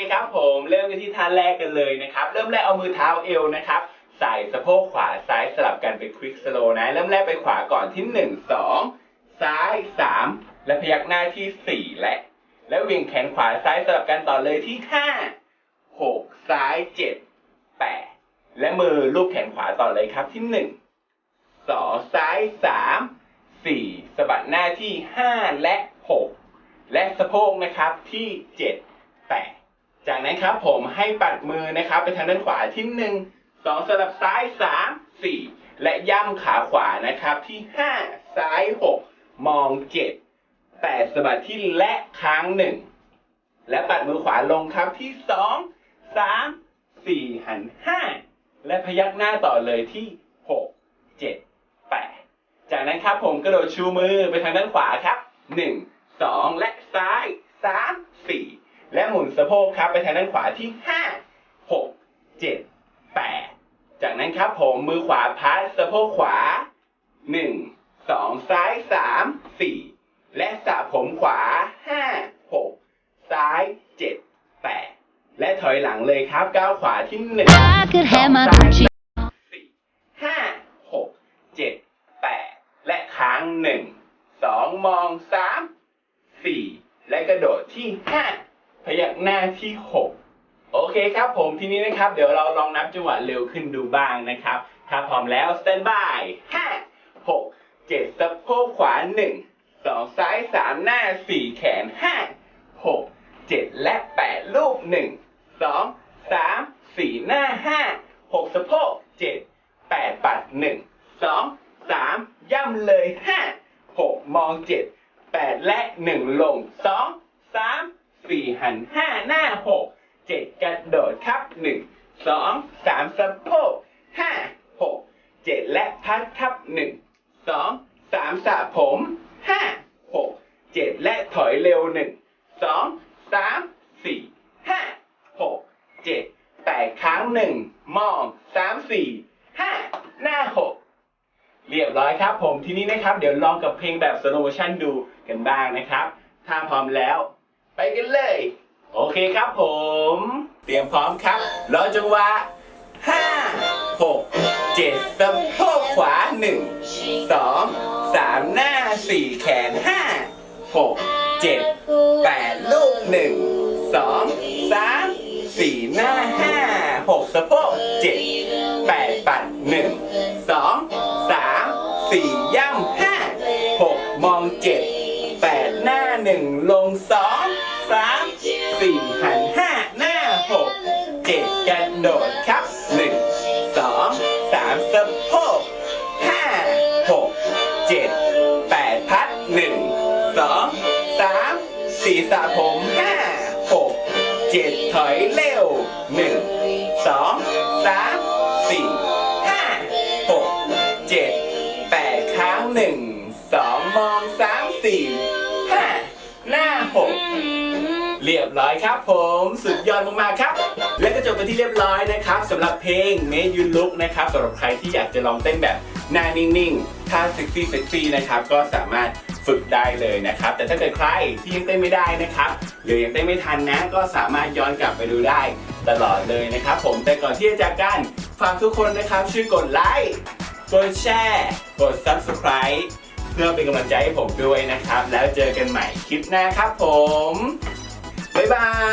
คครับผมเริ่มกันที่ท่าแรกกันเลยนะครับ เริ่มแรกเอามือเท้าเอวนะครับใส่สะโพกขวาซ้ายสลับกันเป็นควิกสโลนะ เริ่มแรกไปขวาก่อนที่หนึ่งสองซ้ายสามและพยักหน้าที่สี่และ แล้วเวียงแขนขวาซ้ายสลับกันต่อเลยที่ห้าหกซ้ายเจ็ดแปดและมือลูบแขนขวาต่อเลยครับที่หนึ่งสองซ้ายสามสี่สะบัดหน้าที่ห้าและหกและสะโพกนะครับที่เจ็ดแปด นั้นครับ ผมให้ปัดมือนะครับ ไปทางด้านขวาที่หนึ่งสองสลับซ้ายสามสี่และย่ำขาขวานะครับที่ห้าซ้ายหกมองเจ็ดแปดสะบัดที่และค้างหนึ่งและปัดมือขวาลงครับที่สองสามสี่หันห้าและพยักหน้าต่อเลยที่หกเจ็ดแปดจากนั้นครับผมกระโดดชูมือไปทางด้านขวาครับหนึ่งสองและซ้ายสาม หมุนสะโพกครับ ไปทางด้านขวาที่ห้าหกเจ็ดแปดจากนั้นครับผมมือขวาพัดสะโพกขวาหนึ่งสองซ้ายสามสี่และสระผมขวาห้าหกซ้ายเจ็ดแปดและถอยหลังเลยครับก้าวขวาที่หนึ่งสองซ้ายสี่ห้าหกเจ็ดแปดและค้างหนึ่งสองมองสามสี่และกระโดดที่ห้า พยักหน้าที่หกโอเคครับผมทีนี้นะครับ เดี๋ยวเราลองนับจังหวะเร็วขึ้นดูบ้างนะครับ ถ้าพร้อมแล้วสแตนบายห้าหกเจ็ดสะโพกขวาหนึ่งสองซ้ายสามหน้าสี่แขนห้าหกเจ็ดและแปดลูกหนึ่งสองสามสี่หน้าห้าหกสะโพกเจ็ดแปดปัดหนึ่งสองสามย่ำเลยห้าหกมองเจ็ดแปดและหนึ่งลงสองสาม สี่หันห้าหน้าหกเจ็ดกระโดดครับหนึ่งสองสามสะโพกห้าหกเจ็ดและพัดครับหนึ่งสองสามสระผมห้าหกเจ็ดและถอยเร็วหนึ่งสองสามสี่ห้าหกเจ็ดแปดครั้งหนึ่งมองสามสี่ห้าหน้าหกเรียบร้อยครับผมทีนี้นะครับ เดี๋ยวลองกับเพลงแบบสโลโมชั่นดูกันบ้างนะครับ ถ้าพร้อมแล้ว ไปกันเลย โอเคครับผม เตรียมพร้อมครับรอจังหวะห้าหกเจ็ดสะโพกขวาหนึ่งสองสามหน้าสี่แขนห้าหกเจ็ดแปดลูกหนึ่งสองสามสี่หน้าห้าหกสะโพกเจ็ดแปดปัดหนึ่งสองสามสี่ย่ำห้าหกมองเจ็ด แปดหน้าหนึ่งลงสองสามสี่หันห้าหน้าหกเจ็ดกระโดดครับหนึ่งสองสามสะโพกห้าหกเจ็ดแปดพัดหนึ่งสองสามสี่สระผมห้าหกเจ็ดถอยเร็วหนึ่งสองสามสี่ห้าหกเจ็ดแปดค้างหนึ่ง เรียบร้อยครับผมสุดยอดมากๆครับ และก็จบไปที่เรียบร้อยนะครับสำหรับเพลง Made You Look นะครับสำหรับใครที่อยากจะลองเต้นแบบหน้านิ่งๆท่าเซ็กซี่เซ็กซี่นะครับก็สามารถฝึกได้เลยนะครับ แต่ถ้าเกิดใครที่ยังเต้นไม่ได้นะครับ หรือยังเต้นไม่ทันนะก็สามารถย้อนกลับไปดูได้ตลอดเลยนะครับ ผมแต่ก่อนที่จะจากกันฝากทุกคนนะครับช่วยกดไลค์กดแชร์กด Subscribe เพื่อเป็นกำลังใจให้ผมด้วยนะครับ แล้วเจอกันใหม่คลิปหน้าครับผม 拜拜。